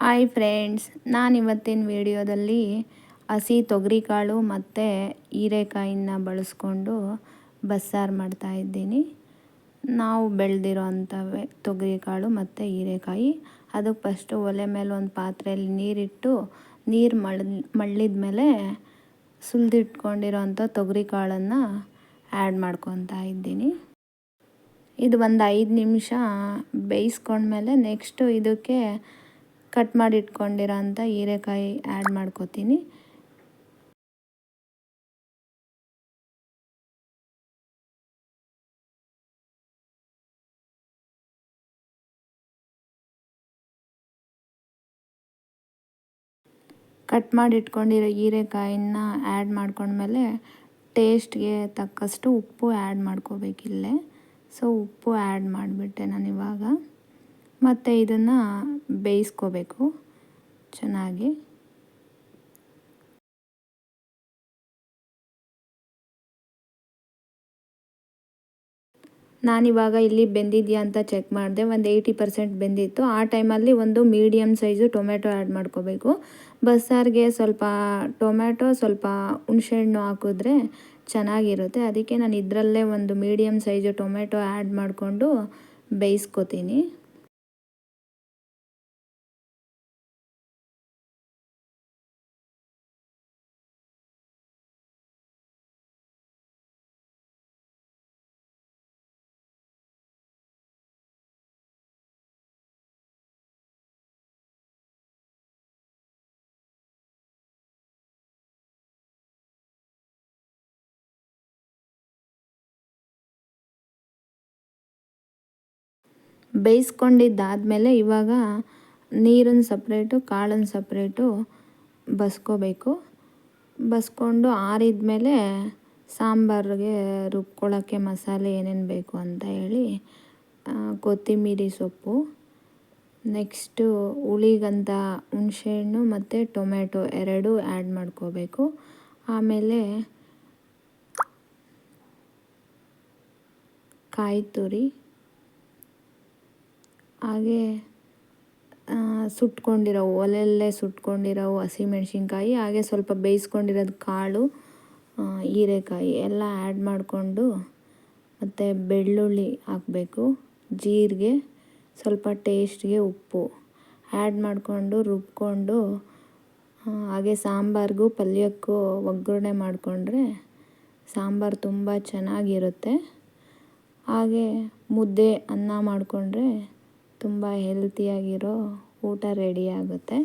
Hi friends ನಾನು ಇವತ್ತಿನ ವಿಡಿಯೋದಲ್ಲಿ ಹಸಿ ತೊಗರಿಕಾಳು ಮತ್ತು ಹೀರೆಕಾಯಿನ ಬಳಸ್ಕೊಂಡು ಬಸ್ಸಾರು ಮಾಡ್ತಾಯಿದ್ದೀನಿ ನಾವು ಬೆಳೆದಿರೋ ಅಂಥವೇ ತೊಗರಿಕಾಳು ಮತ್ತು ಹೀರೆಕಾಯಿ. ಅದಕ್ಕೆ ಫಸ್ಟು ಒಲೆ ಮೇಲೆ ಒಂದು ಪಾತ್ರೆಯಲ್ಲಿ ನೀರಿಟ್ಟು ನೀರು ಮಳ್ ಮಳ್ಳಿದ ಮೇಲೆ ಸುಲಿದಿಟ್ಕೊಂಡಿರೋ ಅಂಥ ತೊಗರಿಕಾಳನ್ನು ಆ್ಯಡ್ ಮಾಡ್ಕೊತಾ ಇದ್ದೀನಿ. ಇದು ಒಂದು ಐದು ನಿಮಿಷ ಬೇಯಿಸ್ಕೊಂಡ್ಮೇಲೆ ನೆಕ್ಸ್ಟು ಇದಕ್ಕೆ ಕಟ್ ಮಾಡಿ ಇಟ್ಕೊಂಡಿರೋ ಹೀರೆಕಾಯಿ ಆ್ಯಡ್ ಮಾಡ್ಕೋತೀನಿ. ಕಟ್ ಮಾಡಿ ಇಟ್ಕೊಂಡಿರೋ ಹೀರೆಕಾಯಿನ ಆ್ಯಡ್ ಮಾಡ್ಕೊಂಡ್ಮೇಲೆ ಟೇಸ್ಟ್ಗೆ ತಕ್ಕಷ್ಟು ಉಪ್ಪು ಆ್ಯಡ್ ಮಾಡ್ಕೋಬೇಕಿಲ್ಲೇ ಸೊ ಉಪ್ಪು ಆ್ಯಡ್ ಮಾಡಿಬಿಟ್ಟೆ ನಾನು ಇವಾಗ ಮತ್ತು ಇದನ್ನು ಬೇಯಿಸ್ಕೋಬೇಕು. ಚೆನ್ನಾಗಿ. ನಾನಿವಾಗ ಇಲ್ಲಿ ಬೆಂದಿದೆಯಾ ಅಂತ ಚೆಕ್ ಮಾಡಿದೆ. ಒಂದು ಏಯ್ಟಿ ಪರ್ಸೆಂಟ್ ಬೆಂದಿತ್ತು. ಆ ಟೈಮಲ್ಲಿ ಒಂದು ಮೀಡಿಯಮ್ ಸೈಜು ಟೊಮೆಟೊ ಆ್ಯಡ್ ಮಾಡ್ಕೋಬೇಕು. ಬಸ್ಸಾರಿಗೆ ಸ್ವಲ್ಪ ಟೊಮೆಟೊ ಸ್ವಲ್ಪ ಹುಣಸೆಹಣ್ಣು ಹಾಕಿದ್ರೆ ಚೆನ್ನಾಗಿರುತ್ತೆ. ಅದಕ್ಕೆ ನಾನು ಇದರಲ್ಲೇ ಒಂದು ಮೀಡಿಯಮ್ ಸೈಜು ಟೊಮೆಟೊ ಆ್ಯಡ್ ಮಾಡಿಕೊಂಡು ಬೇಯಿಸ್ಕೊತೀನಿ. ಬೇಯಿಸ್ಕೊಂಡಿದ್ದಾದಮೇಲೆ ಇವಾಗ ನೀರನ್ನು ಸಪ್ರೇಟು, ಕಾಳನ್ನು ಸಪ್ರೇಟು ಬಸ್ಕೋಬೇಕು. ಬಸ್ಕೊಂಡು ಆರಿದ ಮೇಲೆ ಸಾಂಬಾರಿಗೆ ರುಬ್ಕೊಳ್ಳೋಕ್ಕೆ ಮಸಾಲೆ ಏನೇನು ಬೇಕು ಅಂತ ಹೇಳಿ ಕೊತ್ತಿಮೀರಿ ಸೊಪ್ಪು, ನೆಕ್ಸ್ಟು ಹುಳಿಗಂತ ಹುಣಸೆಹಣ್ಣು ಮತ್ತು ಟೊಮೆಟೊ ಎರಡೂ ಆ್ಯಡ್ ಮಾಡ್ಕೋಬೇಕು. ಆಮೇಲೆ ಕಾಯಿ ತುರಿ ಹಾಗೆ ಸುಟ್ಕೊಂಡಿರೋ ಒಲೆಯಲ್ಲೇ ಸುಟ್ಕೊಂಡಿರೋ ಹಸಿಮೆಣ್ಸಿನ್ಕಾಯಿ ಹಾಗೆ ಸ್ವಲ್ಪ ಬೇಯಿಸ್ಕೊಂಡಿರೋದು ಕಾಳು ಹೀರೆಕಾಯಿ ಎಲ್ಲ ಆ್ಯಡ್ ಮಾಡಿಕೊಂಡು ಮತ್ತು ಬೆಳ್ಳುಳ್ಳಿ ಹಾಕಬೇಕು, ಜೀರಿಗೆ, ಸ್ವಲ್ಪ ಟೇಸ್ಟ್ಗೆ ಉಪ್ಪು ಆ್ಯಡ್ ಮಾಡಿಕೊಂಡು ರುಬ್ಬಿಕೊಂಡು ಹಾಗೆ ಸಾಂಬಾರಿಗೂ ಪಲ್ಯಕ್ಕೂ ಒಗ್ಗರಣೆ ಮಾಡಿಕೊಂಡ್ರೆ ಸಾಂಬಾರು ತುಂಬ ಚೆನ್ನಾಗಿರುತ್ತೆ. ಹಾಗೆ ಮುದ್ದೆ ಅನ್ನ ಮಾಡಿಕೊಂಡ್ರೆ ತುಂಬ ಹೆಲ್ತಿಯಾಗಿರೋ ಊಟ ರೆಡಿ ಆಗುತ್ತೆ.